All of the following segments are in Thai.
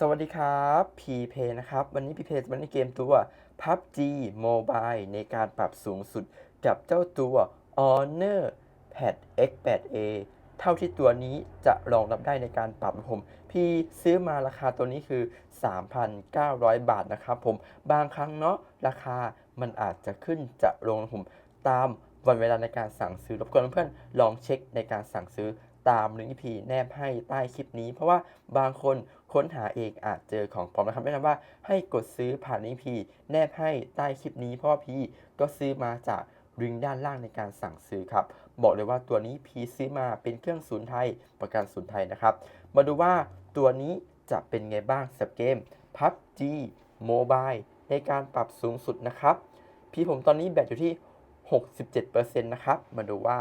สวัสดีครับพีเพนะครับ วันนี้พีเพจะมาเล่นเกมตัว PUBG Mobile ในการปรับสูงสุดกับเจ้าตัว Honor Pad X8A เท่าที่ตัวนี้จะรองรับได้ในการปรับนะผม พี่ซื้อมาราคาตัวนี้คือ 3,900 บาทนะครับผม บางครั้งเนาะราคามันอาจจะขึ้นจะลงนะผมตามวันเวลาในการสั่งซื้อรบกวนเพื่อนๆลองเช็คในการสั่งซื้อ ตามลิงก์ที่พีแนบให้ใต้คลิปนี้ เพราะว่าบางคนค้นหาเองอาจเจอของปลอมนะครับแนะนำว่าให้กดซื้อผ่านลิงก์พีแนบให้ใต้คลิปนี้ เพราะว่าพีก็ซื้อมาจากลิงก์ด้านล่างในการสั่งซื้อครับ บอกเลยว่าตัวนี้พีซื้อมาเป็นเครื่องศูนย์ไทยประกันศูนย์ไทยนะครับ มาดูว่าตัวนี้จะเป็นไงบ้างสำหรับเกม PUBG Mobile ในการปรับสูงสุดนะครับ พี่ผมตอนนี้แบตอยู่ที่ 67%นะครับ มาดูว่า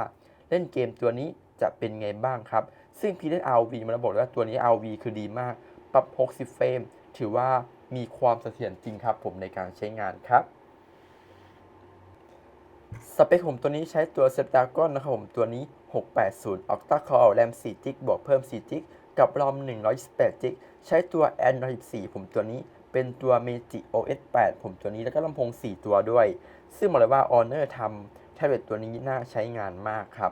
เล่นเกมตัวนี้ จะเป็นไงบ้างครับ ซึ่งพีเล่น RV มาแล้วบอกเลยว่าตัวนี้ RV คือดีมาก ปรับ 60 เฟรม ถือว่ามีความเสถียรจริงครับผมในการใช้งานครับ สเปคผมตัวนี้ใช้ตัว Snapdragon นะครับผมตัวนี้ 680 Octa Core RAM 4 g b บวกเพิ่ม4 g b กับ ROM 128 g b ใช้ตัว Android 14ผมตัวนี้เป็นตัว Magic OS 8 ผมตัวนี้แล้วก็ลำโพง 4 ตัวด้วย ซึ่งบอกเลยว่า Honor ทำแท็บเล็ตตัวนี้น่าใช้งานมากครับ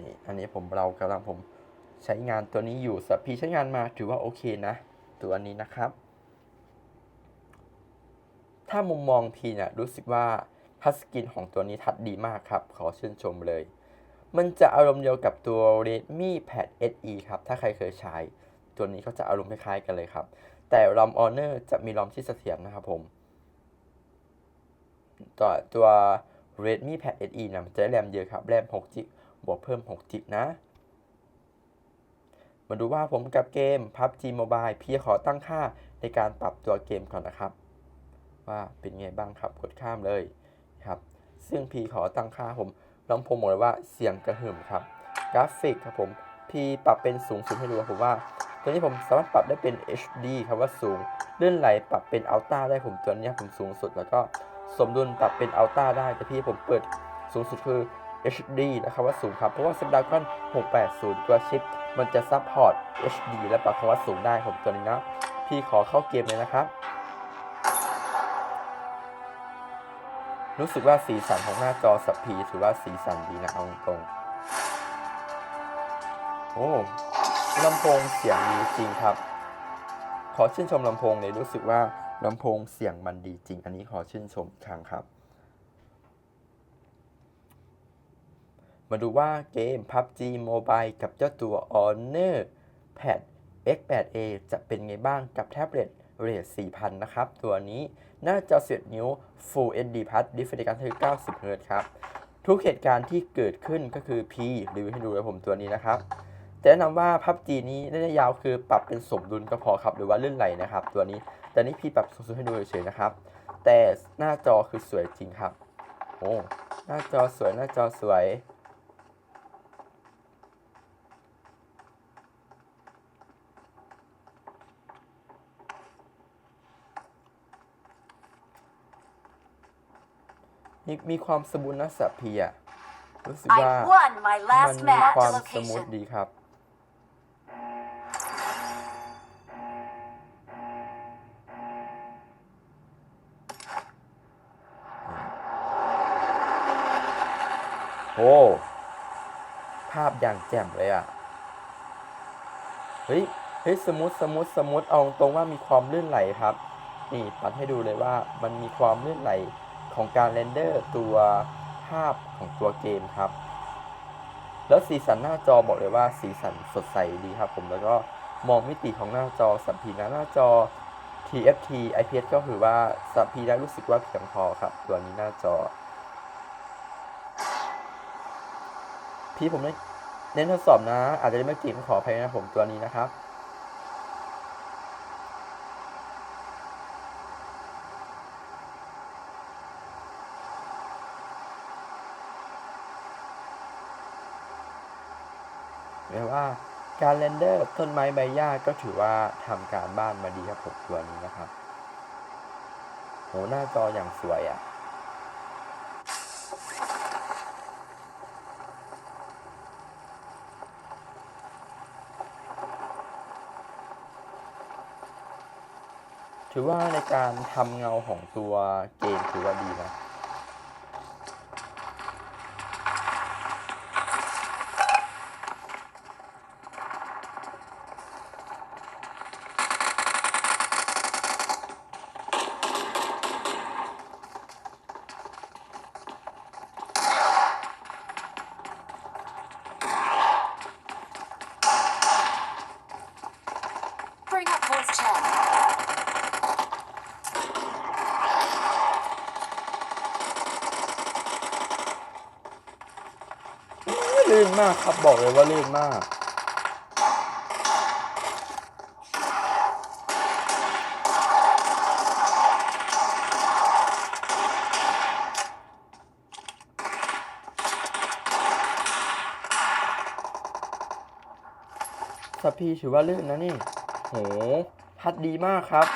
นี่อันนี้ผมเรากำลังผมใช้งานตัวนี้อยู่สับพีใช้งานมาถือว่าโอเคนะ ตัวนี้นะครับ ถ้ามุมมองพีเนี่ยรู้สึกว่าทัชสกรีนของตัวนี้ทัดดีมากครับ ขอชื่นชมเลย มันจะอารมณ์เดียวกับตัว Redmi Pad SE ครับ ถ้าใครเคยใช้ ตัวนี้ก็จะอารมณ์คล้ายๆกันเลยครับ แต่ ROM Honor จะมี ROM ที่เสถียรนะครับผมตัวตัว Redmi Pad SE นะมันจะแรมเยอะครับ แรม6 g b บวกเพิ่ม6 g b นะ มาดูว่าผมกับเกม PUBG Mobile พี่ขอตั้งค่าในการปรับตัวเกมก่อนนะครับ ว่าเป็นไงบ้างครับกดข้ามเลยครับ ซึ่งพี่ขอตั้งค่าผมลองผมบอกเลยว่าเสียงกระหึ่มครับ กราฟิกครับผมพี่ปรับเป็นสูงสุดให้ดูครับผมว่าตัวนี้ผมสามารถปรับได้เป็น HD ครับว่าสูงเลื่อนไหลปรับเป็น Ultra ได้ผมตัวนี้ผมสูงสุดแล้วก็สมดุลปรับเป็น Ultra ได้แต่พี่ผมเปิดสูงสุดคือ HD นะครับว่าสูงครับ เพราะว่า Snapdragon 680 ตัวชิป มันจะซัพพอร์ต HD และปรับคำว่าสูงได้ผมตัวนี้นะ พี่ขอเข้าเกมเลยนะครับ รู้สึกว่าสีสันของหน้าจอสับพีถือว่าสีสันดีนะเอาตรงโอ้ลำโพงเสียงดีจริงครับ ขอชื่นชมลำโพงเลยรู้สึกว่าลำโพงเสียงมันดีจริง อันนี้ขอชื่นชมครั้งครับ มาดูว่าเกม PUBG Mobile กับเจ้าตัว Honor Pad X8A จะเป็นไงบ้างกับแท็บเล็ตเรท4,000 นะครับ ตัวนี้หน้าจอ10นิ้ว Full HD Plus Display การคือ90 Hz ครับ ทุกเหตุการณ์ที่เกิดขึ้นก็คือ P รีวิวให้ดูเลยผมตัวนี้นะครับแต่แนะนำว่า PUBG นี้ระยะยาวคือปรับเป็นสมดุลก็พอครับ หรือว่าลื่นไหลนะครับ ตัวนี้ แต่นี่พี่ปรับสูงสุดให้ดูเฉยๆนะครับ แต่หน้าจอคือสวยจริงครับ โอ้ หน้าจอสวย หน้าจอสวย มีมีความสมูทนะสับพีอะรู้สึกว่า I won my มัน last มี match. ความ Marked ส a มูท location. ดีครับ โอ้ ภาพอย่างแจ่มเลยอะเฮ้ย เฮ้ย สมูท สมูท สมูท เอาตรงว่ามีความลื่นไหลครับ นี่ ตัดให้ดูเลยว่ามันมีความลื่นไหล ของการเรนเดอร์ตัวภาพของตัวเกมครับ แล้วสีสันหน้าจอบอกเลยว่าสีสันสดใสดีครับผมแล้วก็มองมิติของหน้าจอสัมผัสหน้าจอ TFT IPS ก็คือว่าสัมผัสได้รู้สึกว่าเพียงพอครับตัวนี้หน้าจอ พี่ผมได้เน้นทดสอบนะ อาจจะไม่เก่งขออภัยนะผมตัวนี้นะครับ เรียก ว่าการเรนเดอร์ต้นไม้ใบหญ้าก็ถือว่าทำการบ้านมาดีครับผมตัวนี้นะครับโหหน้าจออย่างสวยอะ่ะถือว่าในการทำเงาของตัวเกมถือว่าดีนะ ลื่นมากครับบอกเลยว่าลื่นมากสปีถือว่าลื่นนะนี่ โห พัดดีมากครับ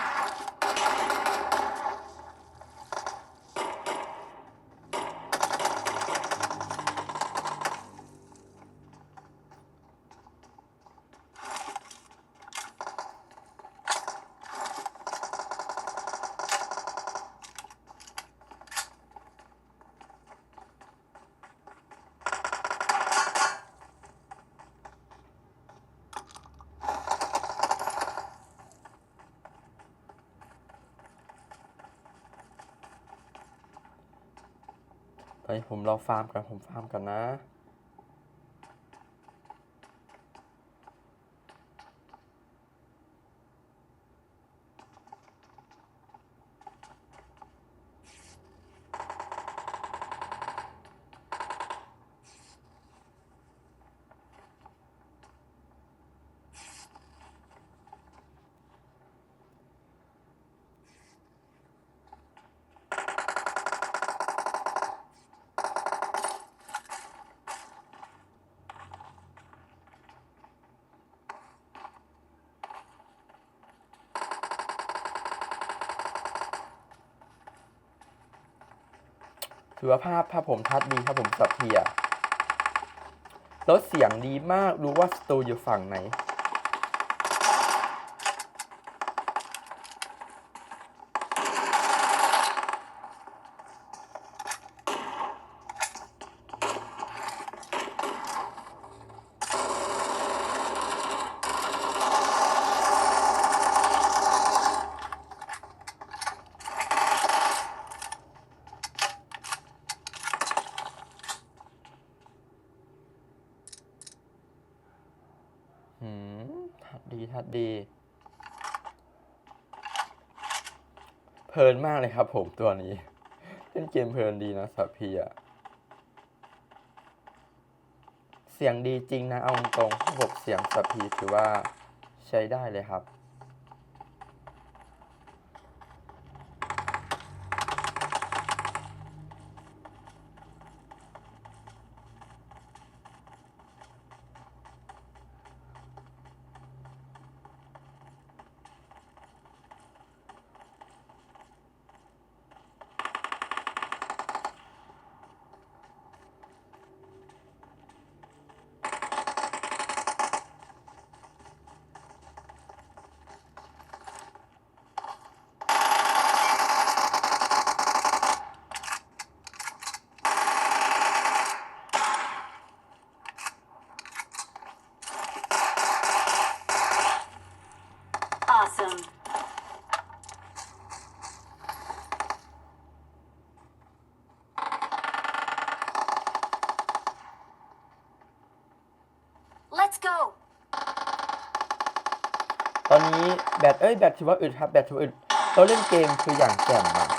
ผมรอฟาร์มกันผมฟาร์มกันนะ ถือว่าภาพภาพผมทัดดีครับผมสับเพียรถเสียงดีมากรู้ว่าสตูอยู่ฝั่งไหน ถัดดีถัดดี เพลินมากเลยครับผมตัวนี้ เล่นเกมเพลินดีนะสับพียเสียงดีจริงนะเอาตรงระบบเสียงสับพีถือว่าใช้ได้เลยครับ Let's go. ตอนนี้แบตเอ้ยแบตถือว่าอึดครับแบตถือว่าอึดเราเล่นเกมคืออย่างแจ่มอะ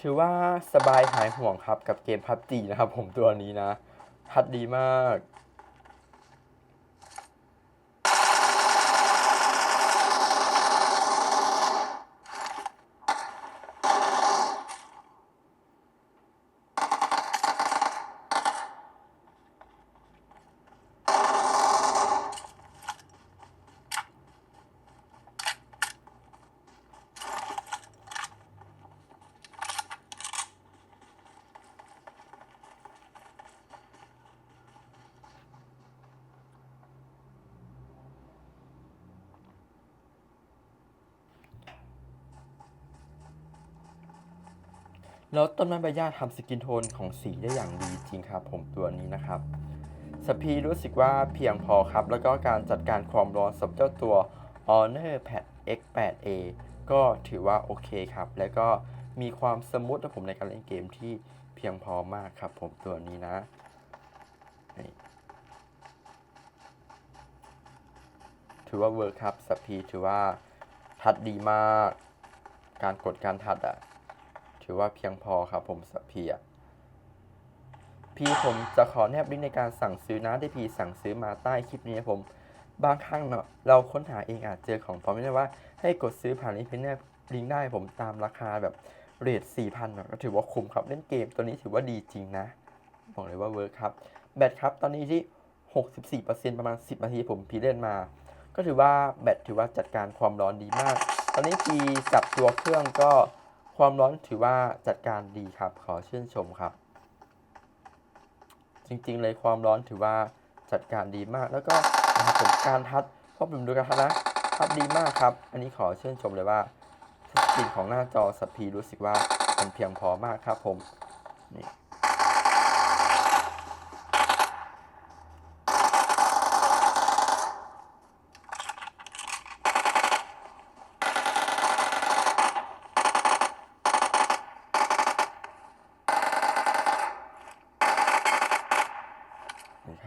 ถือว่าสบายหายห่วงครับกับเกมพับจีนะครับผมตัวนี้นะพัดดีมาก แล้วต้นไม้ใบหญ้าทำสกินโทนของสีได้อย่างดีจริงครับ ผมตัวนี้นะครับสปีรู้สึกว่าเพียงพอครับ แล้วก็การจัดการความร้อนสำหรับเจ้าตัว Honor Pad X8A ก็ถือว่าโอเคครับ แล้วก็มีความสมูทนะผมในการเล่นเกมที่เพียงพอมากครับ ผมตัวนี้นะถือว่าเวิร์คครับสปีถือว่าทัดดีมาก การกดการทัดอะ ถือว่าเพียงพอครับผมสปีอะพี่ผมจะขอแนบลิงก์ในการสั่งซื้อนะที่พี่สั่งซื้อมาใต้คลิปนี้ผม บางครั้งเนาะเราค้นหาเองอาจเจอของปลอมไม่ได้ว่าให้กดซื้อผ่านลิงก์เพแนบลิงก์ได้ผมตามราคาแบบเรท4,000เนาะก็ถือว่าคุ้มครับเล่นเกมตัวนี้ถือว่าดีจริงนะ บอกเลยว่าเวิร์คครับ แบตครับตอนนี้ที่ 64%ประมาณ 10 นาทีผมพีเล่นมา ก็ถือว่าแบตถือว่าจัดการความร้อนดีมาก ตอนนี้พีจับตัวเครื่องก็ ความร้อนถือว่าจัดการดีครับ ขอชื่นชมครับ จริงๆเลยความร้อนถือว่าจัดการดีมาก แล้วก็นะครับผมการทัดพบผมดูการทัดนะทัดดีมากครับ อันนี้ขอชื่นชมเลยว่าสกรีนของหน้าจอสปีรู้สึกว่ามันเพียงพอมากครับผมนี่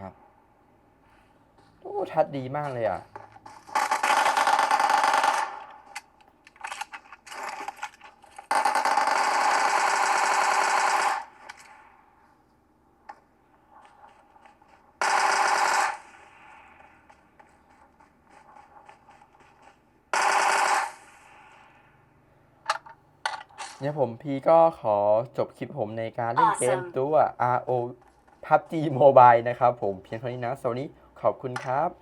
ครับ โอ้ทัดดีมากเลยอะ เนี่ยผมพีก็ขอจบคลิปผมในการเล่นเกม Awesome ตัว RO PUBG Mobile นะครับผมเพียงเท่านี้นะสวัสดีขอบคุณครับ